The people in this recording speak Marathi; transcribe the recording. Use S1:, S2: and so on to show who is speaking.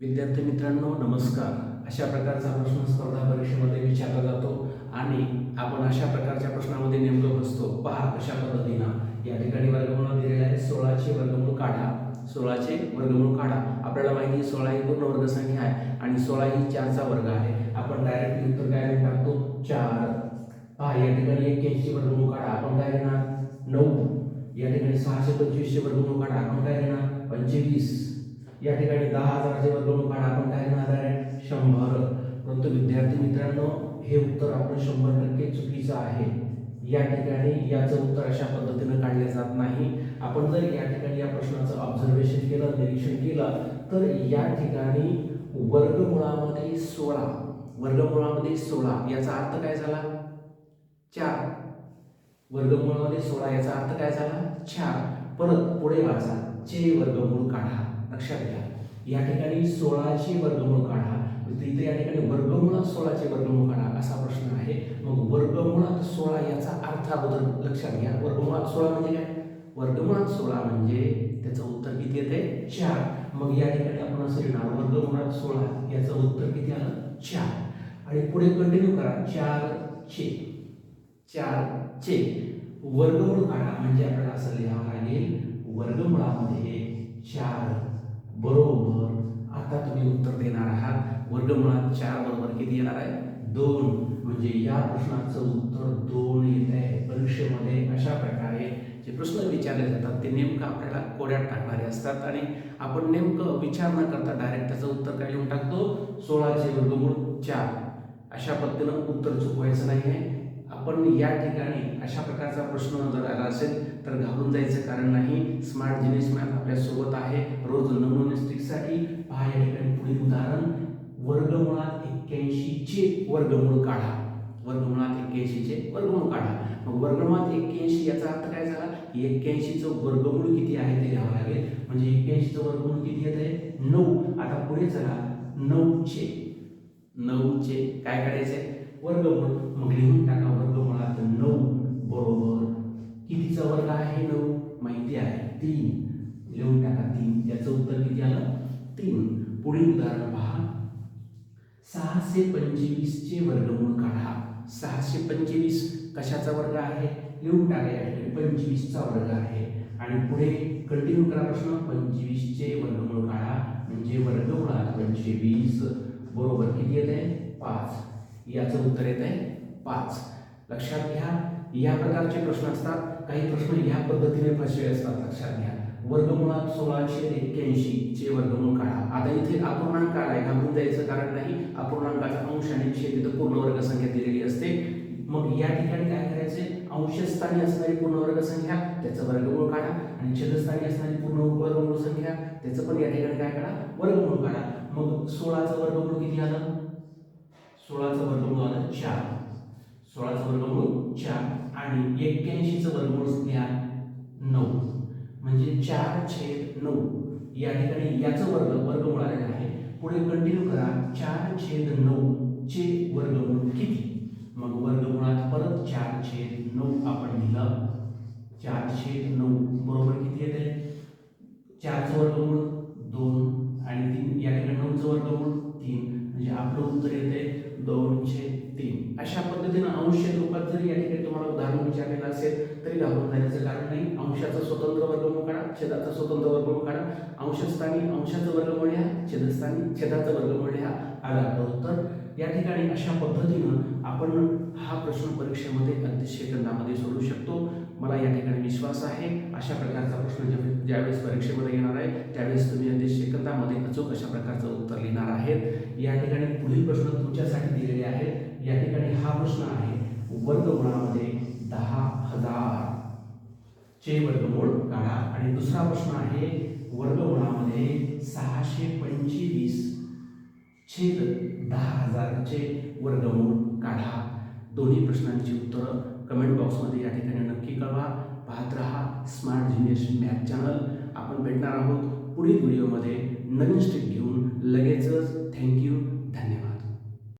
S1: विद्यार्थी मित्रांनो नमस्कार. अशा प्रकारचा प्रश्न स्पर्धा परीक्षेमध्ये विचारला जातो आणि आपण अशा प्रकारच्या प्रश्नामध्ये नेमकं बसतो. पहा कशा पद्धतीनं. या ठिकाणी वर्गमूळ दिलेलं आहे. सोळाचे वर्गमूळ काढा. सोळाचे वर्गमूळ काढा. आपल्याला माहिती आहे सोळा ही पूर्ण वर्गसंख्या आहे आणि सोळा ही चारचा वर्ग आहे. आपण डायरेक्ट उत्तर काय टाकतो? चार. पहा या ठिकाणी एक्क्याऐंशी वर्गमूळ काढा. आपण काय घेणार नऊ. या ठिकाणी सहाशे पंचवीसचे वर्गमूळ काढा. आपण काय घेणार पंचवीस. या ठिकाणी दहा हजारचे वर्गमूळ काढा आपण काय लिहिणार आहे? शंभर. परंतु विद्यार्थी मित्रांनो हे उत्तर आपण शंभर टक्के चुकीचं आहे. या ठिकाणी याचं उत्तर अशा पद्धतीनं काढले जात नाही. आपण जर या ठिकाणी या प्रश्नाचं ऑब्झर्वेशन केलं निरीक्षण केलं तर या ठिकाणी वर्गमुळामध्ये सोळा वर्गमुळामध्ये सोळा याचा अर्थ काय झाला? चार. वर्गमुळामध्ये सोळा याचा अर्थ काय झाला? चार. परत पुढे वाचा. चे वर्गमूळ काढा. लक्षात घ्या. या ठिकाणी सोळाचे वर्गमूळ काढा. इथे या ठिकाणी वर्गमुळात सोळाचे वर्गमूळ काढा असा प्रश्न आहे. मग वर्गमुळात सोळा याचा अर्थ अगोदर लक्षात घ्या. वर्गमुळात सोळा म्हणजे काय? वर्गमुळात सोळा म्हणजे त्याचं उत्तर किती येते? चार. मग या ठिकाणी आपण असं लिहिणार वर्गमुळात सोळा याचं उत्तर किती आलं? चार. आणि पुढे कंटिन्यू करा. चार चे चार चे वर्गमूळ काढा म्हणजे आपल्याला असं लिहावं लागेल वर्गमुळामध्ये चार बरोबर. आता तुम्ही उत्तर देणार आहात. वर्गमुळात चार बरोबर किती येणार आहे? दोन. म्हणजे या प्रश्नाचं उत्तर दोन येत आहे. परीक्षेमध्ये अशा प्रकारे जे प्रश्न विचारले जातात ते नेमकं आपल्याला कोड्यात टाकणारे असतात. आणि आपण नेमकं विचार न करता डायरेक्ट त्याचं उत्तर काय लिहून टाकतो? सोळाचे वर्गमूळ चार. अशा पद्धतीनं उत्तर चुकवायचं नाही आहे आपण या ठिकाणी अशा प्रकारचा प्रश्न जर आला असेल तर घाबरून जायचं कारण नाही. स्मार्ट जिनिस मॅप आपल्यासोबत आहे. रोज नवनवीन स्ट्रिकसाठी पहा या ठिकाणी पुढील उदाहरण. वर्गमुळात एक्क्याऐंशीचे वर्गमूळ काढा. वर्गमुळात एक्क्याऐंशीचे वर्गमूळ काढा. मग वर्गमुळात एक्क्याऐंशी याचा अर्थ काय झाला? एक्क्याऐंशीचं वर्गमूळ किती आहे ते घ्यावं लागेल. म्हणजे एक्क्याऐंशीचं वर्गमूळ किती येत आहे? नऊ. आता पुढे चला. नऊचे नऊचे काय काढायचे? वर्गमूळ मग लिहून टाका वर्गमुळात नऊ बरोबर. कितीचा वर्ग आहे नऊ? माहिती आहे तीन. लिहून टाका तीन. याचं उत्तर किती आलं? तीन. पुढील उदाहरण पहा. सहाशे पंचवीसचे वर्गमूळ काढा. सहाशे पंचवीस कशाचा वर्ग आहे? लिहून टाका या ठिकाणी. पंचवीसचा वर्ग आहे. आणि पुढे कंटिन्यू करा प्रश्न. पंचवीसचे वर्गमूळ काढा. म्हणजे वर्गमुळात पंचवीस बरोबर किती येत? आहे पाच. याचं उत्तर येत आहे पाच. लक्षात घ्या या प्रकारचे प्रश्न असतात. काही प्रश्न या पद्धतीने फसवे असतात लक्षात घ्या. वर्गमुळात सोळाशे एक्क्याऐंशी चे वर्गमूळ काढा. आता इथे अपूर्णांक आलाय घाबरून जायचं कारण नाही. अपूर्णांकाचा अंश आणि छेद इथं पूर्ण वर्गसंख्या दिलेली असते. मग या ठिकाणी काय करायचे? अंशस्थानी असणारी पूर्ण वर्गसंख्या त्याचं वर्गमूळ काढा. आणि छेदस्थानी असणारी पूर्ण वर्गमूळ संख्या त्याचं पण या ठिकाणी काय काढा? वर्गमूळ काढा. मग सोळाचं वर्गमूळ किती आलं? सोळाचं वर्गमूळ आलं चार. सोळाचं वर्गमूळ चार आणि एक्क्याऐंशीचं वर्गमूळ लिहा नऊ. म्हणजे चार छेद नऊ. या ठिकाणी याचं वर्ग वर्गमूळ आलेलं आहे. पुढे कंटिन्यू करा. चार छेद नऊ चे वर्गमूळ किती? मग वर्गमुळात परत चार छेद नऊ आपण लिहिलं. चार छेद नऊ. बरोबर किती येते? चारचं वर्गमूळ दोन आणि तीन. या ठिकाणी नऊचं वर्गमूळ तीन. म्हणजे आपलं उत्तर येते दोनशे तीन. अशा पद्धतीनं अंश रूपात जरी या ठिकाणी तुम्हाला उदाहरण विचारलेलं असेल तरी घाबरून जाण्याचं कारण नाही. अंशाचं स्वतंत्र वर्गमूळ काढा छेदाचं स्वतंत्र वर्गमूळ काढा. अंशस्थानी अंशाचं वर्गमूळ लिहा छेदस्थानी छेदाचं वर्गमूळ लिहा. आलं आपलं उत्तर. या ठिकाणी अशा पद्धतीनं आपण हा प्रश्न परीक्षेमध्ये अतिशय सेकंदामध्ये सोडू शकतो. मला या ठिकाणी विश्वास आहे. अशा प्रकारचा प्रश्न ज्यावेळेस ज्यावेळेस परीक्षेमध्ये येणार आहे त्यावेळेस तुम्ही अगदी सेकंदामध्ये अचूक अशा प्रकारचं उत्तर लिहिणार आहेत. या ठिकाणी पुढील प्रश्न तुमच्यासाठी दिलेले आहेत. या ठिकाणी हा प्रश्न आहे. वर्गमुळामध्ये दहा हजार. चे वर्गमूळ काढा. आणि दुसरा प्रश्न आहे वर्गमुळामध्ये सहाशे पंचवीस छेद दहा हजारचे वर्गमूळ काढा. दोन्ही प्रश्नांची उत्तरं कमेंट बॉक्समध्ये या ठिकाणी नक्की कळवा. पाहत रहा स्मार्ट जिनियस मॅथ चॅनल आपण भेटणार आहोत पुढील व्हिडिओमध्ये. नवीन स्टेप घेऊन. लगेचच. थँक्यू